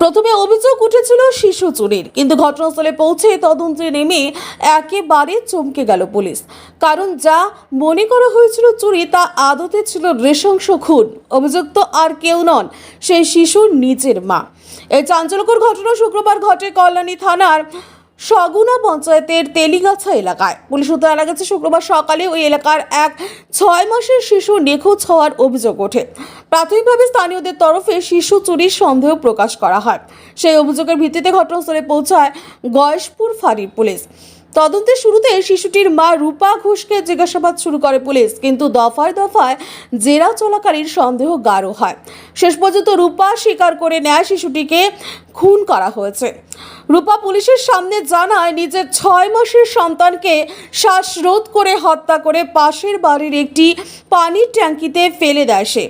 প্রথমে অভিযোগ উঠেছিল শিশু চুরির, কিন্তু ঘটনাস্থলে পৌঁছে তদন্তে নেমে একেবারে চমকে গেল পুলিশ। কারণ যা মনে করা হয়েছিল চুরি, তা আদতে ছিল নৃশংস খুন। অভিযুক্ত আর কেউ নন, সেই শিশুর নিজের মা। এই চাঞ্চল্যকর ঘটনা শুক্রবার ঘটে কল্যাণী থানার সগুনা পঞ্চায়েতের তেলিগাছা এলাকায়। পুলিশ সূত্রে জানা গেছে, শুক্রবার সকালে ওই এলাকার এক ছয় মাসের শিশু নিখোঁজ হওয়ার অভিযোগ ওঠে। প্রাথমিকভাবে স্থানীয়দের তরফে শিশু চুরির সন্দেহ প্রকাশ করা হয়। সেই অভিযোগের ভিত্তিতে ঘটনাস্থলে পৌঁছায় গয়েশপুর ফাঁড়ির পুলিশ। তদন্তের শুরুতে শিশুটির মা রূপা ঘোষকে জিজ্ঞাসাবাদ শুরু করে পুলিশ, কিন্তু দফায় দফায় জেরা চলাকালীন সন্দেহ গাঢ় হয়। শেষ পর্যন্ত রূপা স্বীকার করে নেয় শিশুটিকে খুন করা হয়েছে। রূপা পুলিশের সামনে জানায়, নিজের ছয় মাসের সন্তানকে শ্বাসরোধ করে হত্যা করে পাশের বাড়ির একটি পানির ট্যাঙ্কিতে ফেলে দেয় সে।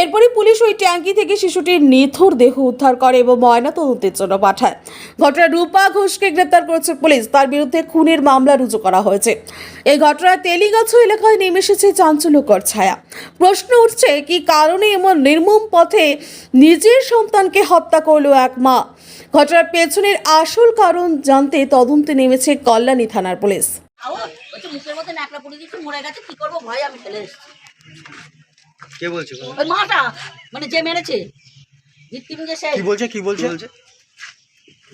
এরপরই পুলিশ ওই ট্যাঙ্কি থেকে শিশুটির নিথর দেহ উদ্ধার করে এবং ময়না তদন্তের জন্য পাঠায়। ঘটনা রূপা ঘোষকে গ্রেপ্তার করেছে পুলিশ। তার বিরুদ্ধে খুনের মামলা রুজু করা হয়েছে। এই ঘটনায় তেলিগাছ এলাকায় নেমে এসেছে চাঞ্চল্যকর ছায়া। প্রশ্ন উঠছে কি কারণে এমন নির্মম পথে নিজের সন্তানকে হত্যা করল এক মা? ঘটনার পেছনের আসল কারণ জানতে তদন্তে নেমেছে কল্যাণী থানার পুলিশ। মুখের মধ্যে ন্যাকড়া পড়ে দিয়েছে মরে গেছে কি করব? ভয় আমি ফেলে এসেছি। কে বলছে ওই মাটা মানে যে মেরেছে ভিত্তিম যে সে কি বলছে? কি বলছে?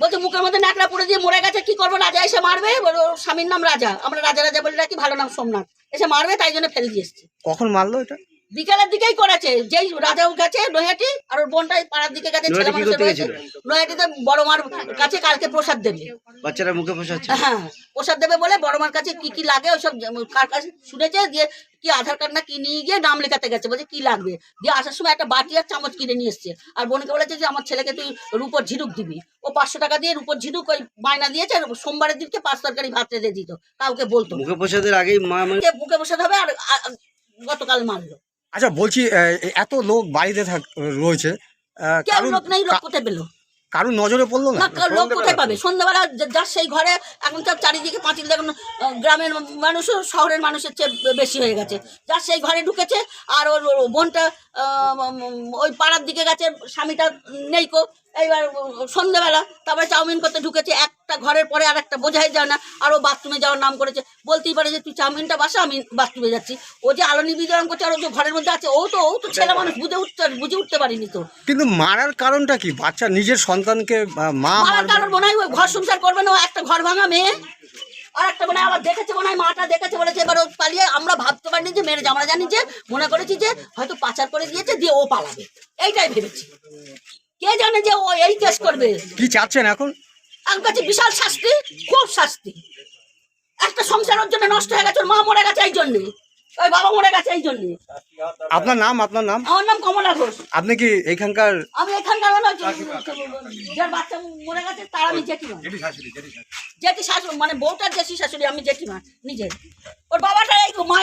বলছে, মুখের মধ্যে ন্যাকড়া পড়ে দিয়ে মরে গেছে, কি করব, রাজা এসে মারবে? বলো স্বামীর নাম রাজা। আমরা রাজা রাজা বলে রাখি ভালো নাম, সোমনাথ? এসে মারবে, তাই জন্য ফেলে দিয়ে এসছে। কখন মারলো এটা? বিকালের দিকেই করেছে। যেই রাজাও গেছে নৈহাটি আর ওর বোনটা পাড়ার দিকে গেছে ছেলে রয়েছে নৈহাটিতে বড় মার কাছে কালকে প্রসাদ দেবে। বাচ্চারা মুখে ফসাচ্ছে হ্যাঁ প্রসাদ দেবে বলে বড় মার কাছে কি কি লাগে ওইসব কার কাছে শুনেছে দিয়ে কি আধার কার্ড না কি নিয়ে গিয়ে নাম লেখাতে গেছে বলছে কি লাগবে? দিয়ে আসার সময় একটা বাটি আর চামচ কিনে নিয়ে এসছে। আর বোনকে বলেছে যে আমার ছেলেকে তুই রূপর ঝিনুক দিবি। ও পাঁচশো টাকা দিয়ে রূপর ঝিনুক ওই বায়না দিয়েছে আর সোমবারের দিনকে পাঁচ তরকারি ভাত রেঁধে দিত। কাউকে বলতো মুখে ফসাদের আগেই মা মানে বুকে বসে হবে আর গতকাল মারলো আচ্ছা বলছি এত লোক বাড়িতে থাক রয়েছে কেউ লোক নেই লোক কোথায় পেল? কারুর নজরে পড়ল না? লোক কোথায় পাবে? সন্ধ্যাবেলা যার সেই ঘরে এখন তো চারিদিকে পাঁচিল দেখুন গ্রামের মানুষও শহরের মানুষের চেয়ে বেশি হয়ে গেছে। যার সেই ঘরে ঢুকেছে আর ওর বোনটা আহ, ওই পাড়ার দিকে গেছে স্বামীটা নেই কো এইবার সন্ধ্যাবেলা তারপরে চাউমিন করতে ঢুকেছে একটা ঘরের পরে আর একটা বোঝাই যায় না। আর ও বাথরুমে যাওয়ার নাম করেছে। বলতেই পারে যে তুই চাউমিনটা বাসা আমি বাথরুমে যাচ্ছি। ও যে আলো নিবেদন করছে আর ও যে ঘরের মধ্যে আছে ও তো ও তো ছেলে মানুষ বুঝে উঠতে বুঝে উঠতে পারিনি তো। কিন্তু মারার কারণটা কি? বাচ্চা নিজের সন্তানকে মা মারার কারণ মনে হয় ঘর সংসার করবে না ও একটা ঘর ভাঙা মেয়ে। আর একটা মনে হয় আবার দেখেছে মনে হয় মাটা দেখেছে বলেছে এবার ও পালিয়ে আমরা ভাবতে পারিনি যে মেরেছে। আমরা জানি যে মনে করেছি যে হয়তো পাচার করে দিয়েছে দিয়ে ও পালাবে। এইটাই ভেবেছি। কে জানে যে ও এই কেস করবে? কি চাচ্ছেন এখন? আমার কাছে বিশাল শাস্তি খুব শাস্তি। একটা সংসারের জন্য নষ্ট হয়ে গেছে ওর মা মরে গেছে এই জন্যে। ওই বাবা মরে গেছে এই জন্যে। আপনার নাম আপনার নাম? আমার নাম কমলা ঘোষ। আপনি কি এইখানকার আমি এখানকার হলো যার বাচ্চা মরে গেছে তার আমি জেঠিমা। জেঠি শাশুড়ি মানে বউটার জেঠি শাশুড়ি আমি জেঠিমা নিজের ওর বাবাটা এই মা